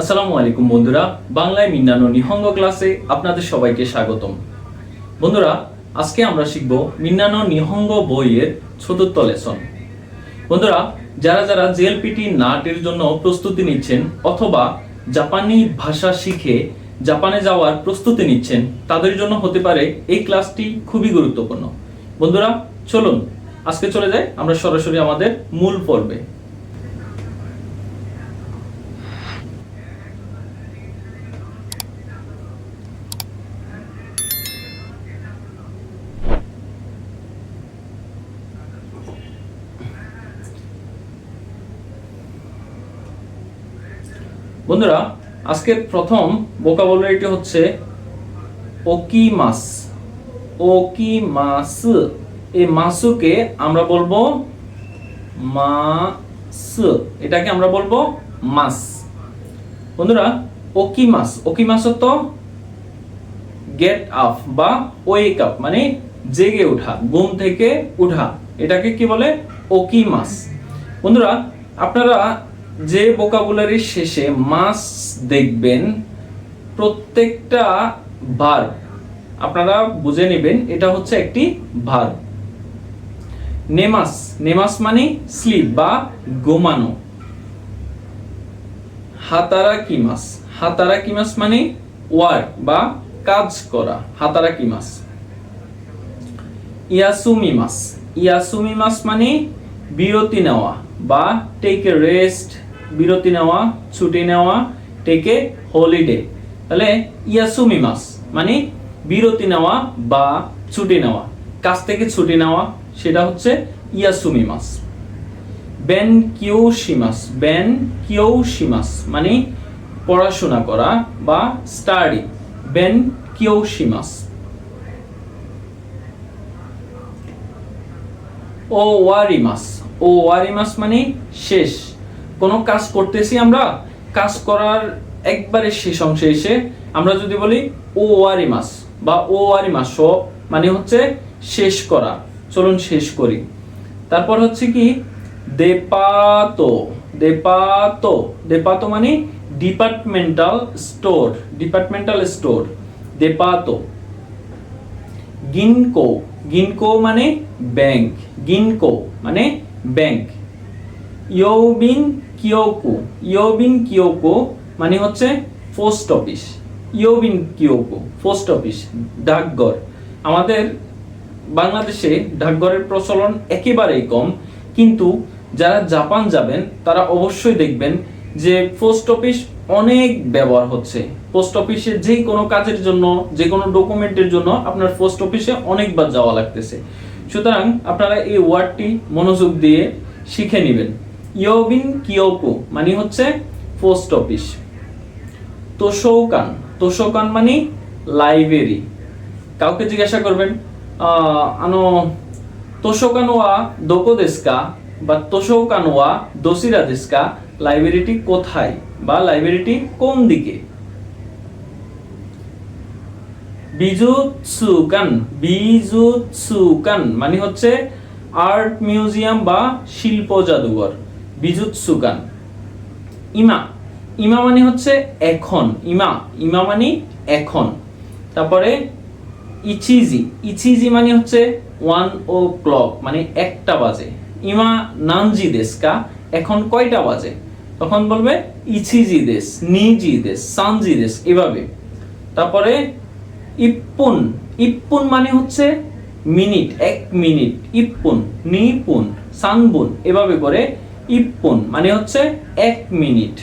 আসসালামু আলাইকুম বন্ধুরা, বাংলায় মিন্নানো নিহঙ্গ ক্লাসে আপনাদের সবাইকে স্বাগতম। বন্ধুরা, আজকে আমরা শিখব মিন্নানো নিহঙ্গ বইয়ের চতুর্থ লেসন। বন্ধুরা, যারা যারা জেএলপিটি নাটের জন্য প্রস্তুতি নিচ্ছেন অথবা জাপানি ভাষা শিখে জাপানে যাওয়ার প্রস্তুতি নিচ্ছেন, তাদের জন্য হতে পারে এই ক্লাসটি খুবই গুরুত্বপূর্ণ। বন্ধুরা, চলুন, আজকে চলে যাই, আমরা সরাসরি আমাদের মূল পর্বে। বন্ধুরা, আজকের প্রথম ভোকাবুলারিটি হচ্ছে ওকিমাস। ওকিমাস। এই মাসুকে আমরা বলব মাস। এটাকে আমরা বলব মাস। বন্ধুরা, ওকিমাস। ওকিমাস তো গেট আপ বা ওয়েক আপ মানে জেগে ওঠা, ঘুম থেকে উঠা। এটাকে কি বলে? ওকিমাস। বন্ধুরা, আপনারা যে ভোকাবুলারির শেষে মাস দেখবেন, প্রত্যেকটা ভার আপনারা বুঝে নেবেন, এটা হচ্ছে একটি ভার নেমাস নেমাস মানে স্লিপ বা ঘুমানো। হাতারা কিমাস হাতারা কিমাস মানে ওয়ার্ক বা কাজ করা হাতারা কিমাস ইয়াসুমিমাস ইয়াসুমিমাস মানে বিরতি নেওয়া বা টেক এ রেস্ট বিরতি নেওয়া, ছুটি নেওয়া টেক হলিডে তাহলে ইয়াসুমি মাস মানে বিরতি নেওয়া বা ছুটি নেওয়া। কাজ থেকে ছুটি নেওয়া, সেটা হচ্ছে ইয়াসুমিমাস বেন কিউশিমাস বেন কিউশিমাস মানে পড়াশোনা করা বা স্টাডি বেন কিউশিমাস ও ওয়ারিমাস ও ওয়ারিমাস মানে শেষ। কোনো কাজ করতেছি আমরা, কাজ করার একবারে শেষ অংশে এসে আমরা যদি বলি ও আরি মাস বা ও ওয়ারিমাস মানে হচ্ছে শেষ করা, চলুন শেষ করি। তারপর হচ্ছে কি, দেপাতো দেপাতো দেপাতো মানে ডিপার্টমেন্টাল স্টোর ডিপার্টমেন্টাল স্টোর দেপাতো। গিনকো গিনকো মানে ব্যাংক গিনকো মানে ব্যাংক ইয়োবিন কিয়োকো, ইয়োবিন কিয়োকো মানে হচ্ছে পোস্ট অফিস, ইয়োবিন কিয়োকো, পোস্ট অফিস, ডাকঘর। আমাদের বাংলাদেশে ডাকঘরের প্রচলন একেবারেই কম, কিন্তু যারা জাপান যাবেন, তারা অবশ্যই দেখবেন যে পোস্ট অফিস অনেক ব্যবহার হচ্ছে। পোস্ট অফিসে যে কোনো কাজের জন্য, যে কোনো ডকুমেন্টের জন্য আপনার পোস্ট অফিসে অনেকবার যাওয়া লাগতেছে। সুতরাং আপনারা এই ওয়ার্ডটি মনোযোগ দিয়ে শিখে নেবেন। ইয়োবিন কিয়োকো মানে হচ্ছে পোস্ট অফিস। তোষৌকান তোষৌকান মানে লাইব্রেরি। কাউকে জিজ্ঞাসা করবেন আনো তোষৌকান ওয়া দোকো দেশকা বা তোষৌকান ওয়া দোসিরা দেশকা লাইব্রেরিটি কোথায় বা লাইব্রেরিটি কোন দিকে? বিজুৎসুকান বিজুৎসুকান মানে হচ্ছে আর্ট মিউজিয়াম বা শিল্প জাদুঘর। বিজুৎসুকান ইমা ইমা মানে হচ্ছে এখন। ইমা ইমা মানে এখন। তারপরে ইচিজি ইচিজি মানে হচ্ছে ওয়ান ও ক্লক মানে একটা বাজে। ইমা নানজি দেশকা এখন কয়টা বাজে? তখন বলবে ইচিজি দেশ, নিজি দেশ, সানজি দেশ, এভাবে। তারপরে ইপ্পুন ইপ্পুন মানে হচ্ছে মিনিট, এক মিনিট, ইপ্পুন, নিপুন, সানবুন, এভাবে করে ইপ্পুন মানে হচ্ছে এক মিনিট।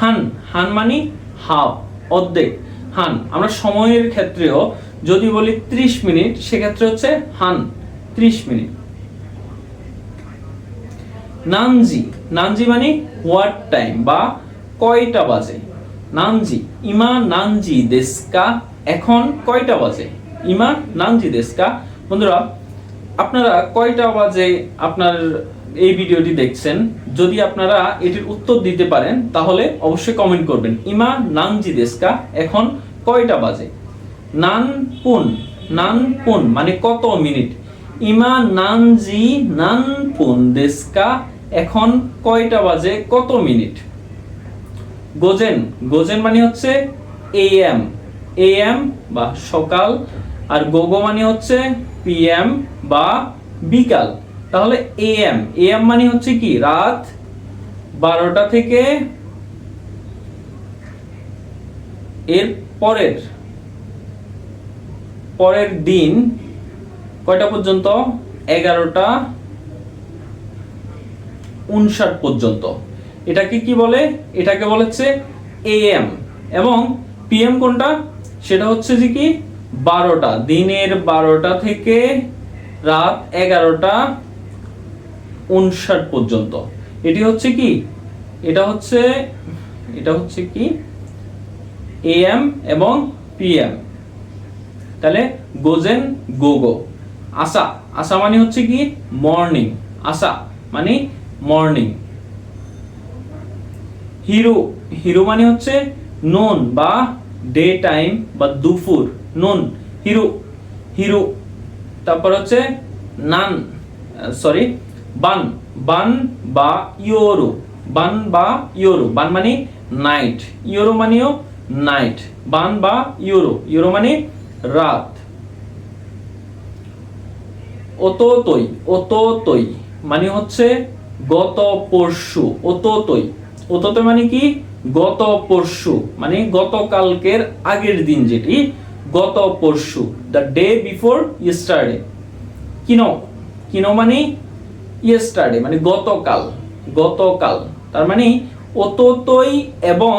হান হান মানে হাফ অর্ধেক। হান, আমরা সময়ের ক্ষেত্রেও যদি বলি 30 মিনিট, সেক্ষেত্রে হচ্ছে হান 30 মিনিট। নানজি নানজি মানে হোয়াট টাইম বা কয়টা বাজে? নানজি, ইমা নানজি দেশকা, এখন কয়টা বাজে? ইমা নানজি দেশকা। বন্ধুরা, আপনারা কয়টা বাজে আপনার এই ভিডিওটি দেখছেন। যদি আপনারা এটির উত্তর দিতে পারেন, তাহলে অবশ্যই কমেন্ট করবেন। ইমা নানজি দেশকা, এখন কয়টা বাজে? নান পুন নান পুন মানে কত মিনিট? ইমা নানজি, নান পুন দেশকা, এখন কয়টা বাজে? কত মিনিট? গোজেন গোজেন মানে হচ্ছে এএম এএম বা সকাল, আর গোগো মানে হচ্ছে পিএম বা বিকাল। তাহলে এএম এএম মানে হচ্ছে কি? রাত বারোটা থেকে এর পরের পরের দিন কয়টা পর্যন্ত? এগারোটা উনষাট পর্যন্ত। এটাকে কি বলে? এটাকে বলেছে এএম এবং পিএম কোনটা? সেটা হচ্ছে যে কি? বারোটা। দিনের বারোটা থেকে রাত এগারোটা উনষাট পর্যন্ত। এটি হচ্ছে কি? এটা হচ্ছে এটা হচ্ছে কি? এএম এবং পিএম তাহলে গোজেন গোগো। আসা আসা মানে হচ্ছে কি? মর্নিং। আসা মানে মর্নিং। হিরো হিরো মানে হচ্ছে নোন বা ডে টাইম বা দুপুর, নোন, হিরো হিরো। তারপর হচ্ছে নান, সরি বান বান বা ইয়োরো। বান বা ইয়োরো। বান মানে নাইট। ইয়োরো মানেও নাইট। বান বা ইউরো ইউরো মানে রাত। অততই অততই মানে হচ্ছে গত পরশু। অততই। অততই মানে কি? গত পরশু। মানে গতকালকের আগের দিন যেটি, গত পরশু। The day before yesterday. কিনো। কিনো মানে ইয়েস্টারডে মানে গতকাল গতকাল। তার মানে অততই এবং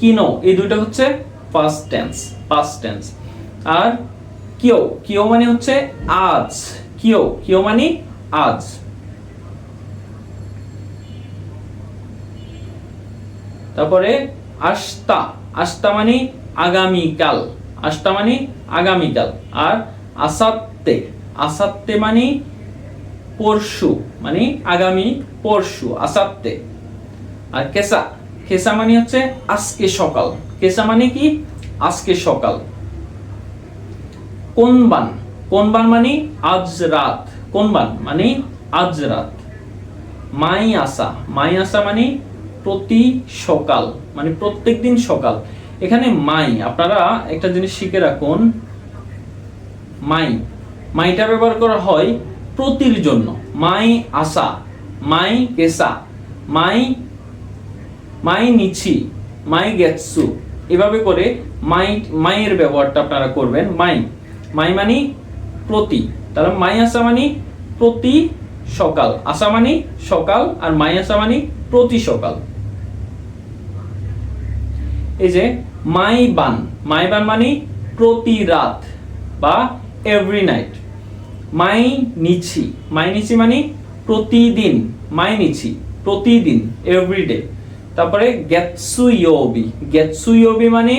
কিনো, এই দুইটা হচ্ছে পাস্ট টেন্স পাস্ট টেন্স আর কিও কিও মানে হচ্ছে আজ, কিও কিও মানে আজ। তারপরে আস্তা আস্তা মানে আগামীকাল আস্তা মানে আগামীকাল। আর আসাত্তে আসাত্তে মানে পরশু মানে আগামী পরশু, আসাত্তে। আর কেসা কেসা মানে হচ্ছে আজকে সকাল। কেসা মানে কি? আজকে সকাল। কোনবান কোনবান মানে আজ রাত। কোনবান মানে আজ রাত। মাই আসা মাই আসা মানে প্রতি সকাল মানে প্রত্যেক দিন সকাল। এখানে মাই, আপনারা একটা জিনিস শিখে রাখুন। মাই, মাইটা ব্যবহার করা হয় প্রতির জন্য। মাই আসা মাই কেসা মাই মাই নিছি মাই গেটসু এভাবে করে মাই, মাইয়ের ব্যবহারটা আপনারা করবেন। মাই মাই মানে প্রতি। তাহলে মাই আসা মানে প্রতি সকাল আসা মানে সকাল আর মাই আসা মানে প্রতি সকাল। এই যে মাই বান মাই বান মানে প্রতি রাত বা এভরি নাইট মাই নিছি মাই নিছি মানে প্রতিদিন। মাই নিছি প্রতিদিন এভরিডে তারপরে গেটসু ইয়োবি গেটসু ইয়োবি মানে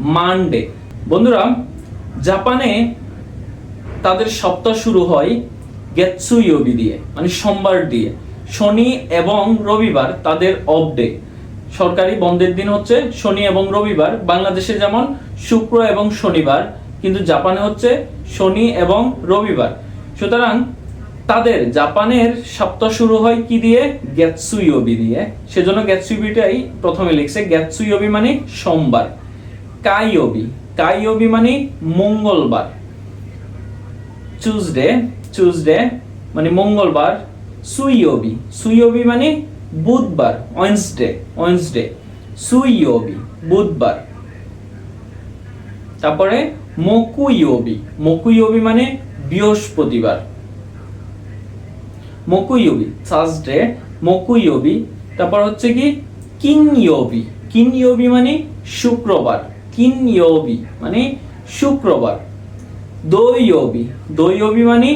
মানডে। বন্ধুরা, জাপানে তাদের সপ্তাহ শুরু হয় গেটসু ইয়োবি দিয়ে মানে সোমবার দিয়ে। শনি এবং রবিবার তাদের অফ ডে সরকারি বন্ধের দিন হচ্ছে শনি এবং রবিবার। বাংলাদেশে যেমন শুক্র এবং শনিবার, কিন্তু জাপানে হচ্ছে শনি এবং রবিবার। সুতরাং তাদের জাপানের সপ্তাহ শুরু হয় কি দিয়ে? গ্যাটসুইওবি দিয়ে। সেজন্য গ্যাটসুইবিটাই প্রথমে লিখছে। গ্যাটসুইওবি মানে সোমবার। কাইওবি কাইওবি মানে মঙ্গলবার। চুজডে চুজডে মানে মঙ্গলবার। সুইওবি সুইওবি মানে বুধবার, ওয়েন্সডে ওয়েন্সডে। সুইওবি বুধবার। তারপরে মকুইওবি মকুইওবি মানে বৃহস্পতিবার। মকুইওবি থার্সডে মকুইওবি তারপর হচ্ছে কি? কিনইওবি কিনইওবি মানে শুক্রবার। কিনইওবি মানে শুক্রবার। দইওবি দইওবি মানে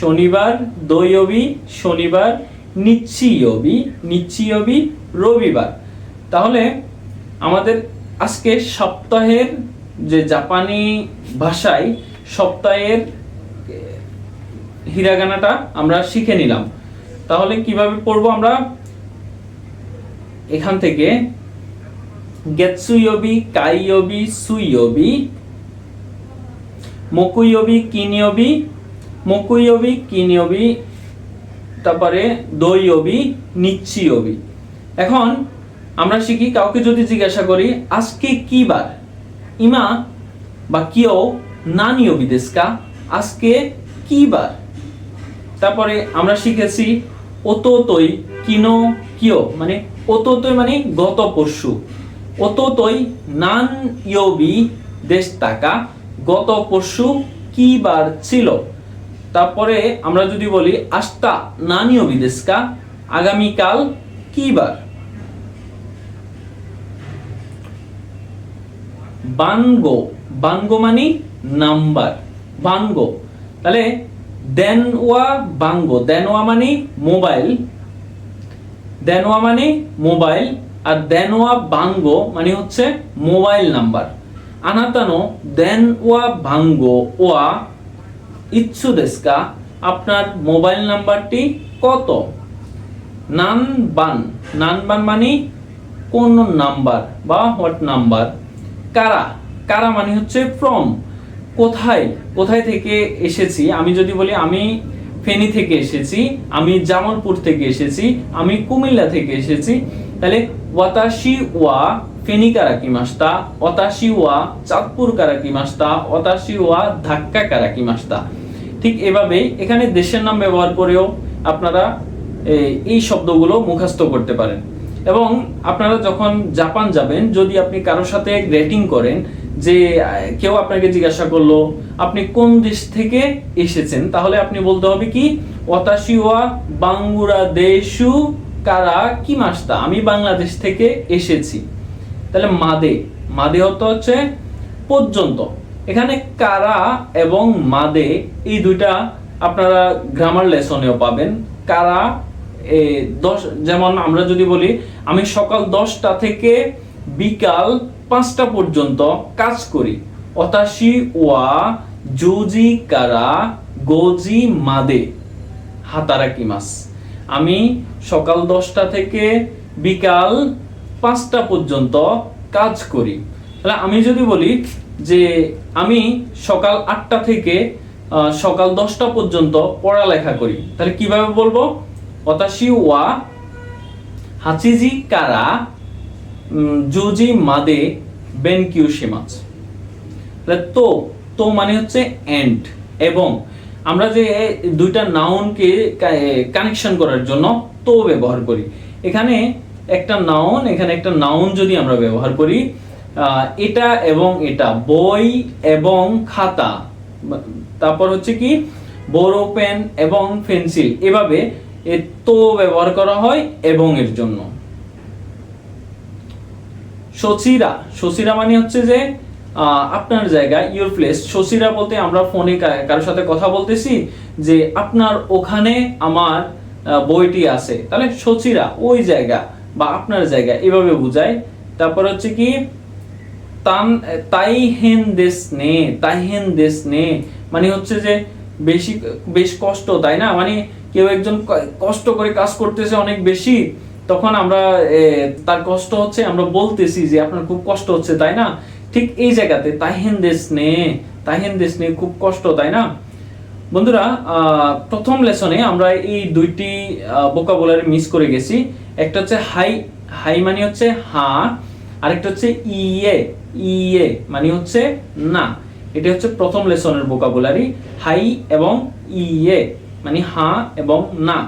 শনিবার। দইওবি শনিবার। নিচ্ছিয়বি। নিচ্ছিয়বি, রবিবার। তাহলে আমাদের আজকে সপ্তাহের যে জাপানি ভাষায় সপ্তাহের হিরাগানাটা আমরা শিখে নিলাম। তাহলে কীভাবে পড়ব আমরা? এখান থেকে গেটসুইয়বি কাইয়বি, সুইয়বি, মকুইয়বি, কিনিয়বি মকুইয়বি, কিনিয়বি, তারপরে দইয়বি, নিচ্ছিয়বি। এখন আমরা শিখি, কাউকে যদি জিজ্ঞাসা করি, আজকে কি বার? ইমা বা কিও নানিও বিদেশকা আজকে কি বার? তারপরে আমরা শিখেছি ওতোতই কিনো কিও মানে ওতোতই মানে গত পরশু। ওতোতই নান ইয়োবি দেশ টাকা, গত পরশু কি বার ছিল? তারপরে আমরা যদি বলি আস্তা নানিও বিদেশকা আগামীকাল কি বার? বানগো বানগো মানে নাম্বার, বানগো। তাহলে দেনওয়া বাঙ্গো। দেনওয়া মানে মোবাইল। দেনওয়া মানে মোবাইল আর দেনওয়া বাঙ্গো মানে হচ্ছে মোবাইল নাম্বার। আনাতানো দেনওয়া বাঙ্গো ওয়া ইচ্ছু দেশকা আপনার মোবাইল নাম্বারটি কত? নান বান নান বান মানে কোন নাম্বার বা হোয়াট নাম্বার? কারা? কারা মানে হচ্ছে ফ্রম। কোথায়? কোথায় থেকে এসেছি? আমি যদি বলি, আমি ফেনী থেকে এসেছি, আমি জামালপুর থেকে এসেছি, আমি কুমিল্লা থেকে এসেছি, তাহলে ওয়াতাশি ওয়া ফেনী কারাকি মাস্তা? অতাশি ওয়া চাঁদপুর কারাকি মাস্তা? অতাশি ওয়া ধাক্কা কারাকি মাস্তা? ঠিক এভাবে এখানে দেশের নাম ব্যবহার করেও আপনারা এই শব্দগুলো মুখস্থ করতে পারেন। এবং আপনারা যখন জাপান যাবেন, যদি আপনি কারোর সাথে গ্রেটিং করেন যে কেউ আপনাকে জিজ্ঞাসা করল আপনি কোন দেশ থেকে এসেছেন? তাহলে আপনি বলতে হবে কি ওয়াতাশিওয়া বাঙ্গুরা দেশু কারা কি মাস্তা আমি বাংলাদেশ থেকে এসেছি। তাহলে মাদে মাদে হতে হচ্ছে পর্যন্ত। এখানে কারা এবং মাদে এই দুইটা আপনারা গ্রামার লেসনেও পাবেন। কারা এ, দশ যেমন আমরা যদি বলি আমি সকাল দশটা থেকে বিকাল পাঁচটা পর্যন্ত কাজ করি। অতাশি ওয়া জুজি কারা গোজি মাদে। হাতারাকি মাস। আমি সকাল দশটা থেকে বিকাল পাঁচটা পর্যন্ত কাজ করি। তাহলে আমি যদি বলি যে আমি সকাল আটটা থেকে সকাল দশটা পর্যন্ত পড়ালেখা করি, তাহলে কীভাবে বলব? অতাশি ওয়া হাচিজি কারা জুজি মাদে বেনকিউ তাহলে তো তো মানে হচ্ছে এন্ড। এবং আমরা যে দুইটা নাউনকে কানেকশন করার জন্য তো ব্যবহার করি। এখানে একটা নাউন, এখানে একটা নাউন যদি আমরা ব্যবহার করি এটা এবং এটা, বই এবং খাতা তারপর হচ্ছে কি, বড় পেন এবং পেন্সিল, এভাবে তো ব্যবহার করা হয় এবং এর জন্য। সচিরা। সচিরা মানে হচ্ছে যে আপনার জায়গা ইউর প্লেস সচিরা বলতে আমরা ফোনে কা- কারোর সাথে কথা বলতেছি যে, আপনার ওখানে আমার বইটি আছে। তাহলে সচিরা ওই জায়গা বা আপনার জায়গা এভাবে বোঝায়। তারপর হচ্ছে কি, তান, তাই হেন দেশ নে, তাই হেন দেশ নে। মানে হচ্ছে যে, বেশি, বেশ কষ্ট, তাই না? মানে কেউ একজন কষ্ট করে কাজ করতেছে অনেক বেশি। তখন আমরা তার কষ্ট হচ্ছে, আমরা বলতেছি যে আপনার খুব কষ্ট হচ্ছে, তাই না? ঠিক এই জায়গাতে, তাইহেন দেশ নে তাইহেন দেশ নে খুব কষ্ট, তাই না? বন্ধুরা প্রথম লেসনে আমরা এই দুইটি বোকাবুলারি মিস করে গেছি। একটা হচ্ছে হাই হাই মানে হচ্ছে হা, আরেকটা হচ্ছে ইয়ে ইয়ে মানে হচ্ছে না। এটা হচ্ছে প্রথম লেসনের বোকাবুলারি হাই এবং ইয়ে মানে হা এবং না।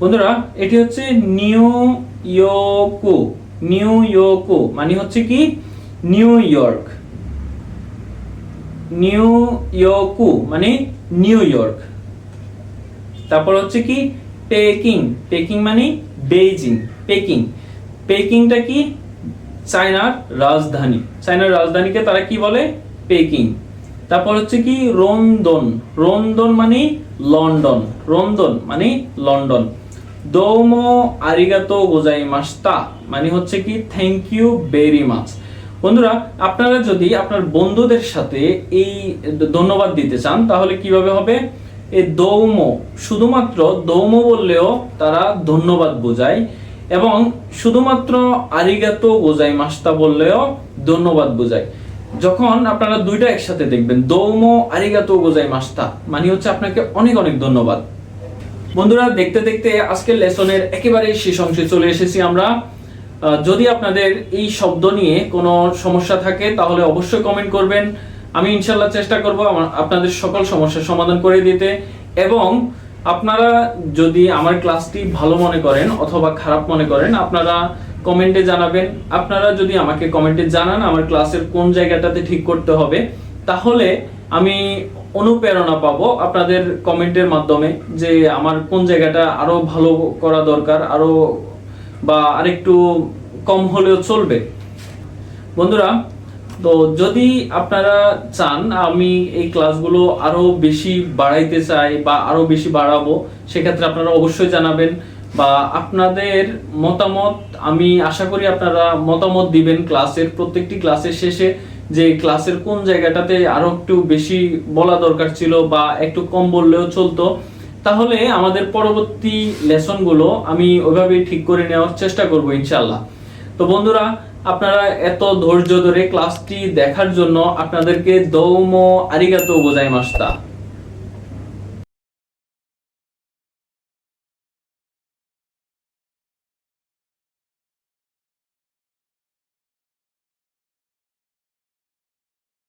বন্ধুরা, এটি হচ্ছে নিউ ইয়র্কো। নিউ ইয়র্কো মানে হচ্ছে কি? New York. নিউ ইয়র্কো মানে নিউ ইয়র্ক। তারপর হচ্ছে কি? পেকিং। পেকিং মানে বেইজিং। পেকিং। পেকিংটা কি? চায়নার রাজধানী। চায়নার রাজধানীকে তারা কি বলে? পেকিং। তারপর হচ্ছে কি? রন্দন রন্দন মানে লন্ডন। রন্দন মানে লন্ডন। দৌমো আরিগাতো গোজাই মাস্তা মানে হচ্ছে কি থ্যাংক ইউ ভেরি মাচ বন্ধুরা, আপনারা যদি আপনার বন্ধুদের সাথে এই ধন্যবাদ দিতে চান, তাহলে কীভাবে হবে? এই দৌমো, শুধুমাত্র দৌমো বললেও তারা ধন্যবাদ বোঝায়, এবং শুধুমাত্র আরিগাতো গোজাই মাস্তা বললেও ধন্যবাদ বোঝায়। যখন আপনারা দুইটা একসাথে দেখবেন, দৌমো, আরিগাতো গোজাই মাস্তা মানে হচ্ছে আপনাকে অনেক অনেক ধন্যবাদ। বন্ধুরা, দেখতে দেখতে আজকের লেসনের একেবারে শেষ অংশে চলে এসেছি আমরা। যদি আপনাদের এই শব্দ নিয়ে কোনো সমস্যা থাকে, তাহলে অবশ্যই কমেন্ট করবেন। আমি ইনশাল্লাহ চেষ্টা করব আপনাদের সকল সমস্যার সমাধান করে দিতে। এবং আপনারা যদি আমার ক্লাসটি ভালো মনে করেন অথবা খারাপ মনে করেন, আপনারা কমেন্টে জানাবেন। আপনারা যদি আমাকে কমেন্টে জানান আমার ক্লাসের কোন জায়গাটাতে ঠিক করতে হবে, তাহলে আমি অনুপ্রেরণা পাবো আপনাদের কমেন্টের মাধ্যমে যে আমার কোন জায়গাটা আরও ভালো করা দরকার, আরও বা আরেকটু কম হলেও চলবে। বন্ধুরা, তো যদি আপনারা চান আমি এই ক্লাসগুলো আরও বেশি বাড়াইতে চাই বা আরও বেশি বাড়াবো, সেক্ষেত্রে আপনারা অবশ্যই জানাবেন বা আপনাদের মতামত আমি আশা করি আপনারা মতামত দিবেন ক্লাসের প্রত্যেকটি ক্লাসের শেষে। যে ক্লাসের কোন জায়গাটাতে আরও একটু বেশি বলা দরকার ছিল বা একটু কম বললেও চলতো, তাহলে আমাদের পরবর্তী লেসনগুলো আমি ওইভাবে ঠিক করে নেওয়ার চেষ্টা করব ইনশাল্লাহ তো বন্ধুরা, আপনারা এত ধৈর্য ধরে ক্লাসটি দেখার জন্য আপনাদেরকে দৌম আরিগাতো বোঝাই মাস্তা।